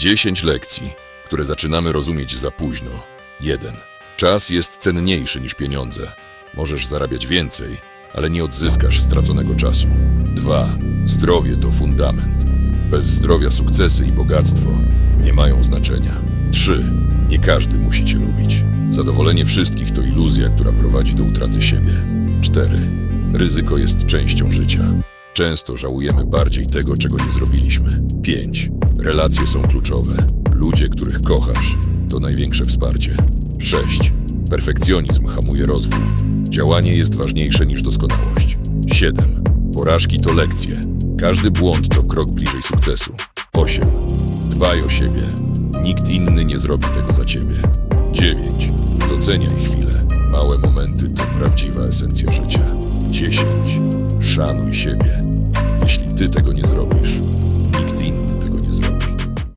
10 lekcji, które zaczynamy rozumieć za późno. 1. Czas jest cenniejszy niż pieniądze. Możesz zarabiać więcej, ale nie odzyskasz straconego czasu. 2. Zdrowie to fundament. Bez zdrowia sukcesy i bogactwo nie mają znaczenia. 3. Nie każdy musi cię lubić. Zadowolenie wszystkich to iluzja, która prowadzi do utraty siebie. 4. Ryzyko jest częścią życia. Często żałujemy bardziej tego, czego nie zrobiliśmy. 5. Relacje są kluczowe. Ludzie, których kochasz, to największe wsparcie. 6. Perfekcjonizm hamuje rozwój. Działanie jest ważniejsze niż doskonałość. 7. Porażki to lekcje. Każdy błąd to krok bliżej sukcesu. 8. Dbaj o siebie. Nikt inny nie zrobi tego za ciebie. 9. Doceniaj chwile. Małe momenty to prawdziwa esencja życia. 10. Szanuj siebie. Jeśli ty tego nie zrobisz, nikt inny